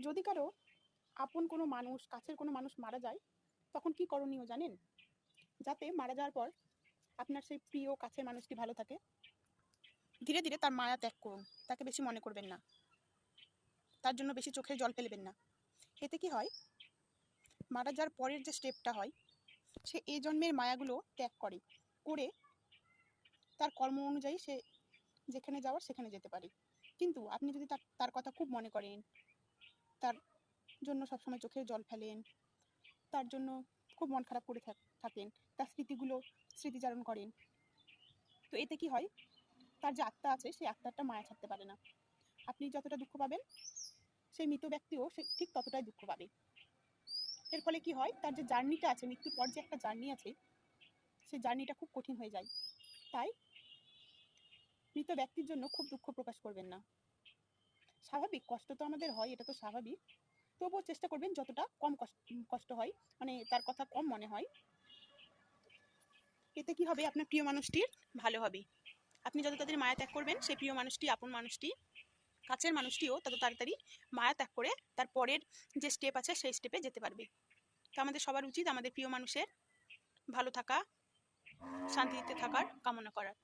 যদি কারও আপন কোনো মানুষ, কাছের কোনো মানুষ মারা যায়, তখন কি করণীয় জানেন? যাতে মারা যাওয়ার পর আপনার সেই প্রিয় কাছের মানুষটি ভালো থাকে। ধীরে ধীরে তার মায়া ত্যাগ করুন। তাকে বেশি মনে করবেন না। তার জন্য বেশি চোখের জল ফেলবেন না। এতে কি হয়? মারা যাওয়ার পরের যে স্টেপটা হয়, সে এই জন্মের মায়াগুলো ত্যাগ করে করে তার কর্ম অনুযায়ী সে যেখানে যাওয়ার সেখানে যেতে পারে। কিন্তু আপনি যদি তার তার কথা খুব মনে করেন তার জন্য সবসময় চোখের জল ফেলেন। তার জন্য খুব মন খারাপ করে থাকেন। তার স্মৃতিগুলো স্মৃতিচারণ করেন। তো এতে কি হয়? তার যে আত্মা আছে, সেই আত্মাটা মায়া ছাড়তে পারে না। আপনি যতটা দুঃখ পাবেন, সেই মৃত ব্যক্তিও সে ঠিক ততটাই দুঃখ পাবে। এর ফলে কি হয়? তার যে জার্নিটা আছে, মৃত্যুর পর যে একটা জার্নি আছে সেই জার্নিটা খুব কঠিন হয়ে যায়। তাই মৃত ব্যক্তির জন্য খুব দুঃখ প্রকাশ করবেন না। স্বাভাবিক কষ্ট তো আমাদের হয়, এটা তো স্বাভাবিক। তবুও চেষ্টা করবেন যতটা কম কষ্ট হয় মানে তার কথা কম মনে হয়। এতে কি হবে? আপনার প্রিয় মানুষটির ভালো হবে। আপনি যত তাড়াতাড়ি মায়া ত্যাগ করবেন সেই প্রিয় মানুষটি, আপন মানুষটি, কাছের মানুষটিও তত তাড়াতাড়ি মায়া ত্যাগ করে তার পরের যে স্টেপ আছে, সেই স্টেপে যেতে পারবে। তো আমাদের সবার উচিত আমাদের প্রিয় মানুষের ভালো থাকা, শান্তিতে থাকার কামনা করার।